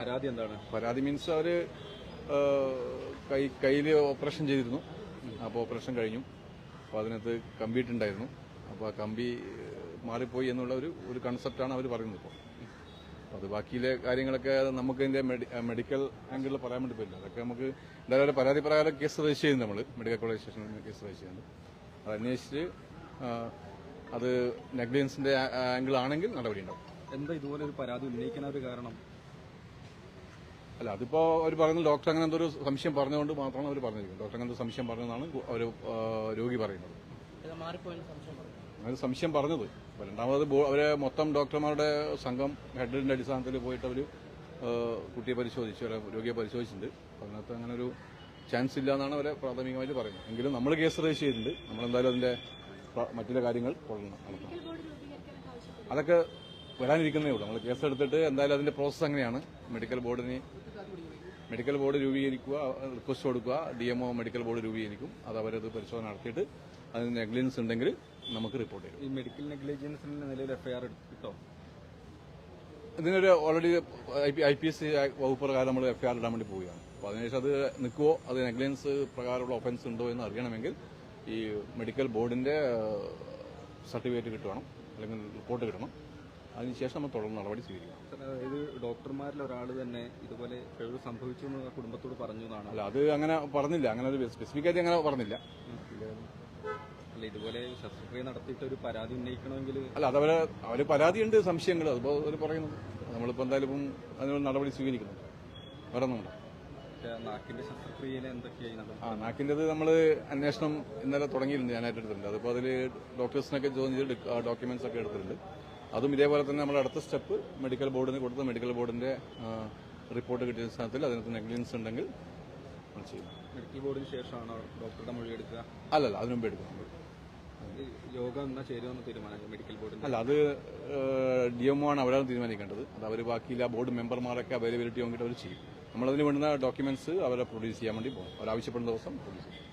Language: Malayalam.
പരാതി എന്താണ്? പരാതി മീൻസ് അവർ കൈ കയ്യിൽ ഓപ്പറേഷൻ ചെയ്തിരുന്നു. അപ്പോൾ ഓപ്പറേഷൻ കഴിഞ്ഞു. അപ്പോൾ അതിനകത്ത് കമ്പിയിട്ടുണ്ടായിരുന്നു അപ്പോൾ ആ കമ്പി മാറിപ്പോയി എന്നുള്ള ഒരു ഒരു കൺസെപ്റ്റാണ് അവർ പറയുന്നത് ഇപ്പോൾ അത് ബാക്കിയിലെ കാര്യങ്ങളൊക്കെ നമുക്ക് ഇതിന്റെ മെഡിക്കൽ ആംഗിളിൽ പറയാൻ വേണ്ടി പറ്റില്ല. അതൊക്കെ നമുക്ക് എന്തായാലും പരാതി പ്രകാരം കേസ് രജിസ്റ്റർ ചെയ്യുന്നു നമ്മൾ മെഡിക്കൽ കോളേജ് സ്റ്റേഷനിൽ കേസ് രജിസ്റ്റർ ചെയ്യുന്നുണ്ട്. അത് അന്വേഷിച്ച് അത് നെഗ്ലിജൻസിന്റെ ആംഗിൾ ആണെങ്കിൽ നടപടി ഉണ്ടാവും. എന്താ ഇതുപോലെ ഒരു പരാതി ഉന്നയിക്കാൻ ഒരു കാരണം? അല്ല അതിപ്പോ അവർ പറയുന്നത് ഡോക്ടർ അങ്ങനെ എന്തോ ഒരു സംശയം പറഞ്ഞുകൊണ്ട് മാത്രമാണ് അവർ പറഞ്ഞിരിക്കുന്നത്. ഡോക്ടർ അങ്ങനെ സംശയം പറഞ്ഞതാണ് ഒരു രോഗി പറയുന്നത്. അങ്ങനെ സംശയം പറഞ്ഞത്. അപ്പൊ രണ്ടാമത് അവരെ മൊത്തം ഡോക്ടർമാരുടെ സംഘം ഹെഡിന്റെ അടിസ്ഥാനത്തിൽ പോയിട്ട് അവർ കുട്ടിയെ പരിശോധിച്ചു അവരെ രോഗിയെ പരിശോധിച്ചിട്ടുണ്ട്. അപ്പൊ അതിനകത്ത് അങ്ങനെ ഒരു ചാൻസ് ഇല്ല എന്നാണ് അവരെ പ്രാഥമികമായിട്ട് പറയുന്നത്. എങ്കിലും നമ്മൾ കേസ് രജിസ്റ്റർ ചെയ്തിട്ടുണ്ട്. നമ്മളെന്തായാലും അതിന്റെ മറ്റുള്ള കാര്യങ്ങൾ തുടർന്ന് നടത്തണം. അതൊക്കെ വരാനിരിക്കുന്നേ ഉള്ളൂ. നമ്മൾ കേസെടുത്തിട്ട് എന്തായാലും അതിന്റെ പ്രോസസ്സ് അങ്ങനെയാണ്. മെഡിക്കൽ ബോർഡിന് മെഡിക്കൽ ബോർഡ് രൂപീകരിക്കുക റിക്വസ്റ്റ് കൊടുക്കുക. D M O medical board രൂപീകരിക്കും. അത് അവരത് പരിശോധന നടത്തിയിട്ട് അതിന് നെഗ്ലിജൻസ് ഉണ്ടെങ്കിൽ നമുക്ക് റിപ്പോർട്ട് ചെയ്യും ഈ മെഡിക്കൽ നെഗ്ലിജൻസിന്റെ നിലയിൽ എഫ്ഐആർ കിട്ടോ? ഇതിനൊരു ഓൾറെഡി ഐ പി എസ് വകുപ്പ് പ്രകാരം നമ്മൾ എഫ്ഐആർ ഇടാൻ വേണ്ടി പോവുകയാണ്. അപ്പോൾ അതിനുശേഷം അത് നിൽക്കുവോ അത് നെഗ്ലിജൻസ് പ്രകാരമുള്ള ഒഫൻസ് ഉണ്ടോ എന്ന് അറിയണമെങ്കിൽ ഈ മെഡിക്കൽ ബോർഡിന്റെ സർട്ടിഫിക്കറ്റ് കിട്ടണം അല്ലെങ്കിൽ റിപ്പോർട്ട് കിട്ടണം. അതിനുശേഷം നമ്മൾ തുടർന്ന് നടപടി സ്വീകരിക്കണം ഇത് ഡോക്ടർമാരിൽ ഒരാൾ തന്നെ ഇതുപോലെ പിഴവ് സംഭവിച്ചു എന്ന് കുടുംബത്തോട് പറഞ്ഞു എന്നാണ് അല്ല അത് അങ്ങനെ പറഞ്ഞില്ല. അങ്ങനെ ഒരു സ്പെസിഫിക് ആയിട്ട് അങ്ങനെ പറഞ്ഞില്ല. അല്ല ഇതുപോലെ ശസ്ത്രക്രിയ നടത്തിയിട്ട് ഒരു പരാതി ഉന്നയിക്കണമെങ്കിൽ അല്ല അതവരെ അവർ പരാതിയുണ്ട് സംശയങ്ങൾ. അതിപ്പോ അവർ പറയുന്നത്. നമ്മളിപ്പോ എന്തായാലും അതിനുള്ള നടപടി സ്വീകരിക്കുന്നു. വരുന്നുണ്ട് നാക്കിന്റെ ശസ്ത്രക്രിയയിൽ എന്തൊക്കെയായി ആ നാക്കിന്റെത് നമ്മൾ അന്വേഷണം ഇന്നലെ തുടങ്ങിയിട്ടുണ്ട്. ഞാൻ ഏറ്റെടുത്തിട്ടുണ്ട് അതിപ്പോൾ അതിൽ ഡോക്ടേഴ്സിനൊക്കെ ജോയിൻ ചെയ്ത് ഡോക്യുമെന്റ്സ് ഒക്കെ എടുത്തിട്ടുണ്ട്. അതും ഇതേപോലെ തന്നെ നമ്മൾ അടുത്ത സ്റ്റെപ്പ് മെഡിക്കൽ ബോർഡിന് കൊടുത്ത മെഡിക്കൽ ബോർഡിന്റെ റിപ്പോർട്ട് കിട്ടിയ സ്ഥാനത്തിൽ അതിനകത്ത് നെഗ്ലിജൻസ് ഉണ്ടെങ്കിൽ ചെയ്യും. മെഡിക്കൽ ബോർഡിന് ശേഷമാണോ ഡോക്ടറുടെ മൊഴി എടുക്കുക? അല്ലല്ല അതിനു മുമ്പ് എടുക്കണം ഈ യോഗം എന്നാ ചേരുമെന്ന് തീരുമാനിക്കും മെഡിക്കൽ ബോർഡിന് അല്ല അത് ഡി എം ആണ് അവരാണ് തീരുമാനിക്കേണ്ടത്. അത് അവർ ബാക്കിയില്ല ബോർഡ് മെമ്പർമാരൊക്കെ അവൈലബിലിറ്റി നോക്കിയിട്ട് അവർ ചെയ്യും. നമ്മളതിന് വേണ്ടുന്ന ഡോക്യുമെന്റ്സ് അവരെ പ്രൊഡ്യൂസ് ചെയ്യാൻ വേണ്ടി പോകും അവർ ആവശ്യപ്പെടുന്ന ദിവസം പ്രൊഡ്യൂസ് ചെയ്യും.